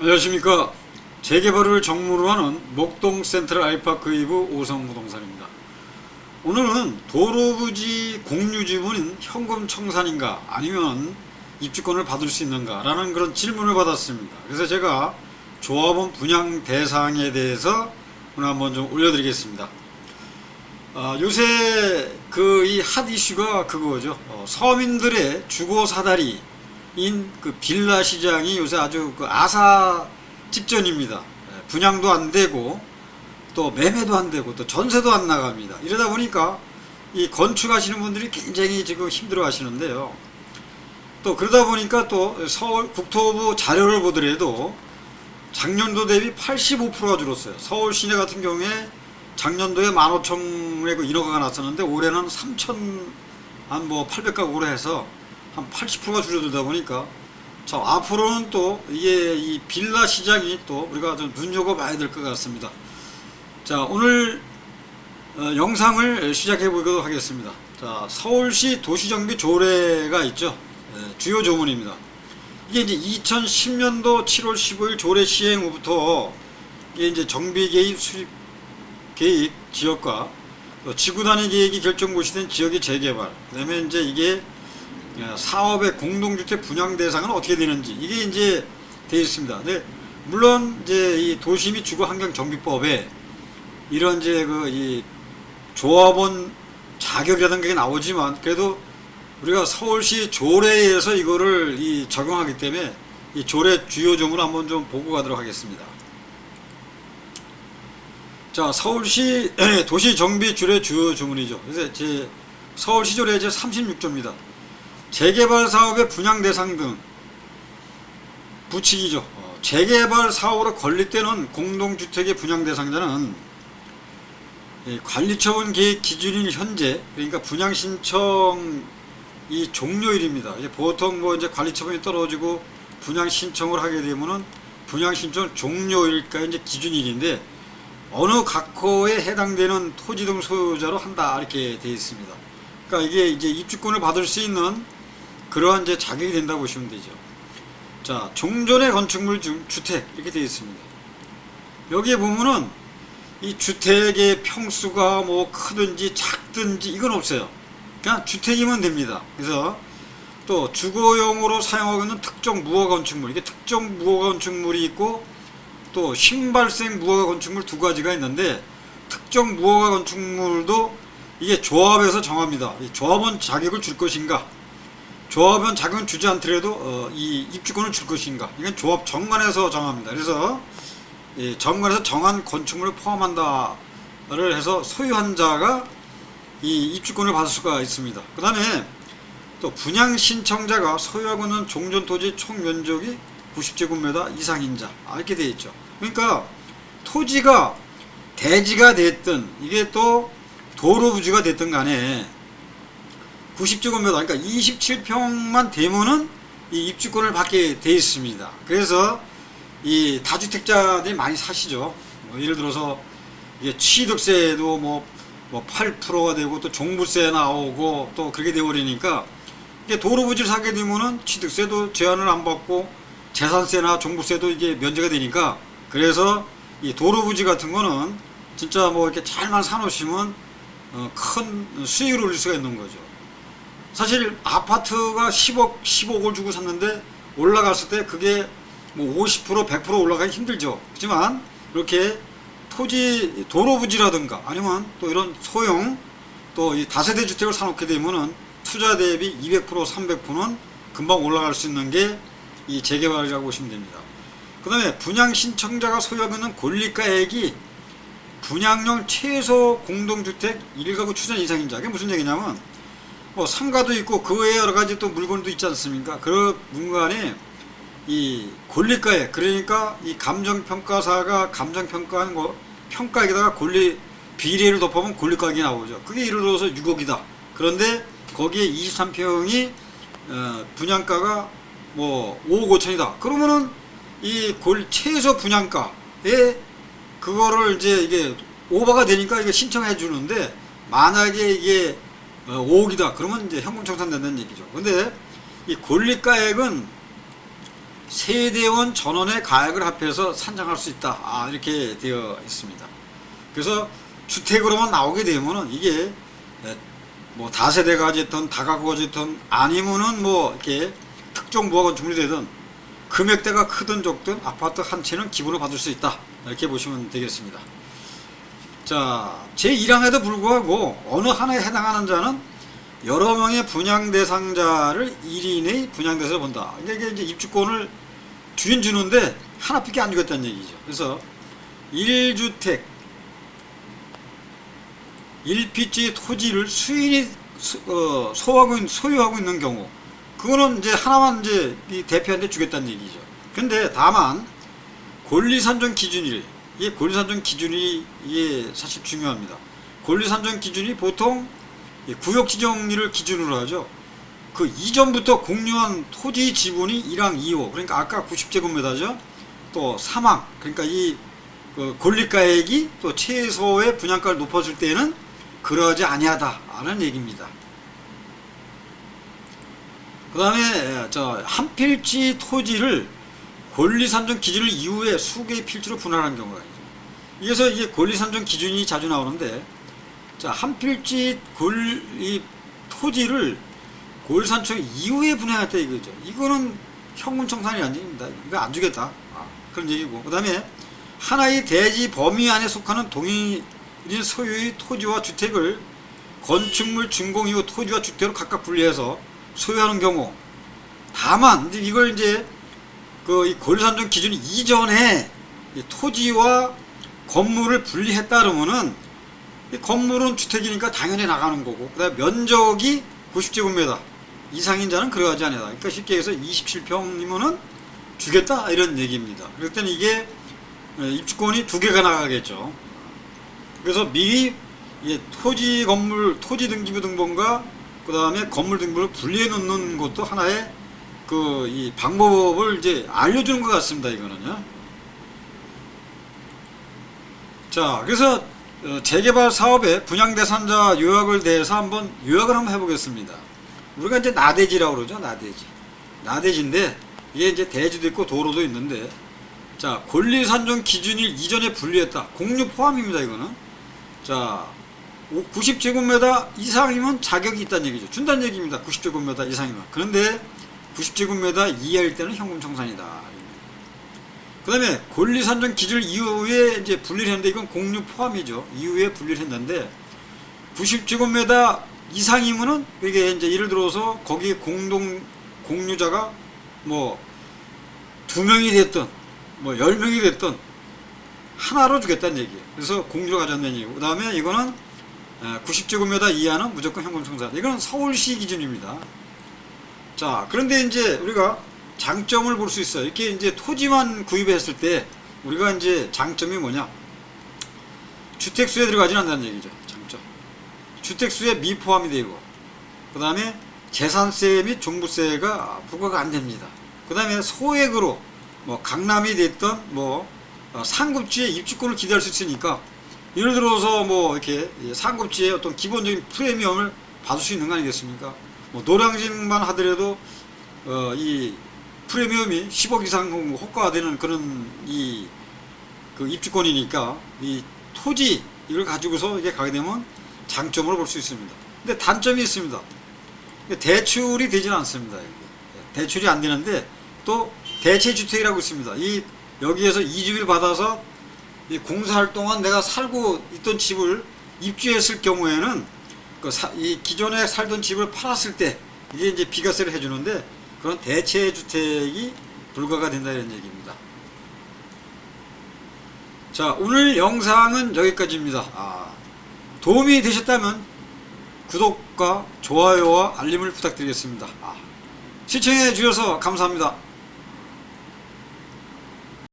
안녕하십니까. 재개발을 정무로 하는 목동 센트럴 아이파크 이브 오성 부동산입니다. 오늘은 도로부지 공유지분인 현금 청산인가 아니면 입주권을 받을 수 있는가 라는 그런 질문을 받았습니다. 그래서 제가 조합원 분양 대상에 대해서 오늘 한번 좀 올려드리겠습니다. 아, 요새 그 이 핫 이슈가 그거죠. 어, 서민들의 주거 사다리 인 그 빌라 시장이 요새 아주 그 아사 직전입니다. 예, 분양도 안 되고 또 매매도 안 되고 또 전세도 안 나갑니다. 이러다 보니까 이 건축하시는 분들이 굉장히 지금 힘들어 하시는데요. 또 그러다 보니까 또 서울 국토부 자료를 보더라도 작년도 대비 85%가 줄었어요. 서울 시내 같은 경우에 작년도에 15,000의 그 인허가가 났었는데 올해는 3,000 한뭐 800가구로 해서 한 80%가 줄어들다 보니까 자 앞으로는 또 이게 이 빌라 시장이 또 우리가 좀 눈여겨봐야 될 것 같습니다. 자 오늘 어, 영상을 시작해 보도록 하겠습니다. 자 서울시 도시정비 조례가 있죠. 예, 주요 조문입니다. 이게 이제 2010년도 7월 15일 조례 시행 후부터 이게 이제 정비 계획 수립 계획 지역과 또 지구 단위 계획이 결정 고시된 지역의 재개발 그다음에 이제 이게 예, 사업의 공동주택 분양 대상은 어떻게 되는지 이게 이제 되어 있습니다. 네, 물론 이제 이 도시 및 주거 환경 정비법에 이런 이제 그 이 조합원 자격이라든가 게 나오지만 그래도 우리가 서울시 조례에 의해서 이거를 이 적용하기 때문에 이 조례 주요 조문을 한번 좀 보고 가도록 하겠습니다. 자, 서울시 도시 정비 조례 주요 조문이죠. 그래서 제 서울시 조례 제 36조입니다. 재개발 사업의 분양 대상 등 부칙이죠. 어, 재개발 사업으로 건립되는 공동주택의 분양 대상자는 이 관리처분 계획 기준인 현재 그러니까 분양 신청 이 종료일입니다. 이제 보통 뭐 이제 관리처분이 떨어지고 분양 신청을 하게 되면은 분양 신청 종료일까 이제 기준일인데 어느 각호에 해당되는 토지 등 소유자로 한다 이렇게 되어 있습니다. 그러니까 이게 이제 입주권을 받을 수 있는 그러한 이제 자격이 된다 고 보시면 되죠. 자, 종전의 건축물 중 주택 이렇게 되어 있습니다. 여기에 보면은 이 주택의 평수가 뭐 크든지 작든지 이건 없어요. 그냥 주택이면 됩니다. 그래서 또 주거용으로 사용하고 있는 특정 무허 건축물 이게 특정 무허 건축물이 있고 또 신발생 무허가 건축물 두 가지가 있는데 특정 무허가 건축물도 이게 조합에서 정합니다. 이 조합원 자격을 줄 것인가 조합은 자격은 주지 않더라도 어, 이 입주권을 줄 것인가 이건 조합 정관에서 정합니다. 그래서 이 정관에서 정한 건축물을 포함한다를 해서 소유한 자가 이 입주권을 받을 수가 있습니다. 그 다음에 또 분양 신청자가 소유하고 있는 종전 토지 총 면적이 90제곱미터 이상인 자 아, 이렇게 되어 있죠. 그러니까 토지가 대지가 됐든 이게 또 도로 부지가 됐든 간에 90제곱미터 그러니까 27평만 되면은 이 입주권을 받게 돼 있습니다. 그래서 이 다주택자들이 많이 사시죠. 뭐 예를 들어서 이게 취득세도 뭐, 뭐 8%가 되고 또 종부세 나오고 또 그렇게 되어버리니까 이게 도로 부지를 사게 되면은 취득세도 제한을 안 받고 재산세나 종부세도 이게 면제가 되니까 그래서 이 도로 부지 같은 거는 진짜 뭐 이렇게 잘만 사놓으시면 어, 큰 수익을 올릴 수가 있는 거죠. 사실 아파트가 10억, 15억을 주고 샀는데 올라갔을 때 그게 뭐 50%, 100% 올라가기 힘들죠. 하지만 이렇게 토지 도로 부지라든가 아니면 또 이런 소형 또 이 다세대 주택을 사놓게 되면은 투자 대비 200%, 300%는 금방 올라갈 수 있는 게 이 재개발이라고 보시면 됩니다. 그 다음에 분양 신청자가 소유하고 있는 권리가액이 분양용 최소 공동주택 1가구 추전 이상인 자. 그게 무슨 얘기냐면 뭐 상가도 있고 그 외에 여러 가지 또 물건도 있지 않습니까? 그 문간에 이 권리가액 그러니까 이 감정평가사가 감정평가하는 거 평가에다가 권리 비례를 곱하면 권리가액이 나오죠. 그게 예를 들어서 6억이다. 그런데 거기에 23평이 어, 분양가가 뭐 5억 5천이다. 그러면은 이 골 최소 분양가에 그거를 이제 이게 오버가 되니까 이게 신청해 주는데 만약에 이게 어, 5억이다. 그러면 이제 현금 청산된다는 얘기죠. 근데 이 권리가액은 세대원 전원의 가액을 합해서 산정할 수 있다. 아, 이렇게 되어 있습니다. 그래서 주택으로만 나오게 되면은 이게 에, 뭐 다세대가 됐든 다가구가 됐든 아니면은 뭐 이렇게 특정 무학원 주문이 되든 금액대가 크든 적든 아파트 한 채는 기부로 받을 수 있다. 이렇게 보시면 되겠습니다. 자, 제1항에도 불구하고 어느 하나에 해당하는 자는 여러 명의 분양 대상자를 1인의 분양 대상을 본다. 이게 이제 입주권을 주인 주는데 하나밖에 안 주겠다는 얘기죠. 그래서 1주택 1피지 토지를 수인이 소, 어, 소하고 있- 소유하고 있는 경우 그거는 이제 하나만 이제 이 대표한테 주겠다는 얘기죠. 근데 다만 권리 산정 기준이 이게 권리 산정 기준이 이게 사실 중요합니다. 권리 산정 기준이 보통 이 구역 지정리를 기준으로 하죠. 그 이전부터 공유한 토지 지분이 1항 2호 그러니까 아까 90제곱미터죠. 또 3항 그러니까 이그 권리가액이 또 최소의 분양가를 높아질 때에는 그러하지 아니하다라는 얘기입니다. 그 다음에 저 한 필지 토지를 권리 산정 기준을 이후에 수개의 필지로 분할한 경우가 있죠. 그래서 이게 권리 산정 기준이 자주 나오는데 자, 한 필지 권리 토지를 권리 산정 이후에 분할했다 이거죠. 이거는 현금 청산이 아닙니다. 이거 안 주겠다. 아, 그런 얘기고. 그 다음에 하나의 대지 범위 안에 속하는 동일인 소유의 토지와 주택을 건축물 준공 이후 토지와 주택으로 각각 분리해서 소유하는 경우 다만 이걸 이제 그 이 권리산정 기준 이전에 이 토지와 건물을 분리했다 그러면은 이 건물은 주택이니까 당연히 나가는 거고 그다음에 면적이 90제곱미터 이상인 자는 그러하지 않아요. 그러니까 쉽게 해서 27평이면은 주겠다 이런 얘기입니다. 그럴 때는 이게 어, 입주권이 두 개가 나가겠죠. 그래서 미리 이 토지 건물 토지 등기부 등본과 그 다음에 건물 등본을 분리해 놓는 것도 하나의 그 이 방법을 이제 알려주는 것 같습니다. 이거는요. 자, 그래서 어, 재개발 사업의 분양 대상자 요약을 대해서 한번 요약을 한번 해보겠습니다. 우리가 이제 나대지라고 그러죠. 나대지. 나대지인데 이게 이제 대지도 있고 도로도 있는데 자 권리 산정 기준일 이전에 분리했다. 공유 포함입니다. 이거는 자 90제곱미터 이상이면 자격이 있다는 얘기죠. 준다는 얘기입니다. 90제곱미터 이상이면. 그런데 90제곱미터 이하일 때는 현금 청산이다. 그 다음에 권리 산정 기준 이후에 이제 분리를 했는데 이건 공유 포함이죠. 이후에 분리를 했는데 90제곱미터 이상이면은 이게 이제 예를 들어서 거기에 공동 공유자가 뭐 두 명이 됐든 뭐 열 명이 됐든 하나로 주겠다는 얘기예요. 그래서 공유를 가졌다는 얘기고 그 다음에 이거는 90제곱미터 이하는 무조건 현금 청산. 이거는 서울시 기준입니다. 자, 그런데 이제 우리가 장점을 볼 수 있어요. 이렇게 이제 토지만 구입했을 때 우리가 이제 장점이 뭐냐? 주택수에 들어가진 않는다는 얘기죠. 장점. 주택수에 미포함이 되고, 그 다음에 재산세 및 종부세가 부과가 안 됩니다. 그 다음에 소액으로 뭐 강남이 됐던 뭐 어, 상급지에 입주권을 기대할 수 있으니까 예를 들어서 뭐 이렇게 상급지의 어떤 기본적인 프리미엄을 받을 수 있는 거 아니겠습니까? 뭐 노량진만 하더라도 어, 이 프리미엄이 10억 이상 호가가 되는 그런 이 그 입주권이니까 이 토지 이걸 가지고서 이게 가게 되면 장점으로 볼 수 있습니다. 근데 단점이 있습니다. 대출이 되지는 않습니다. 이게. 대출이 안 되는데 또 대체 주택이라고 있습니다. 이 여기에서 이주를 받아서 이 공사할 동안 내가 살고 있던 집을 입주했을 경우에는 그 사, 이 기존에 살던 집을 팔았을 때 이게 이제 비과세를 해주는데 그런 대체 주택이 불가가 된다 이런 얘기입니다. 자 오늘 영상은 여기까지입니다. 아, 도움이 되셨다면 구독과 좋아요와 알림을 부탁드리겠습니다. 아, 시청해 주셔서 감사합니다.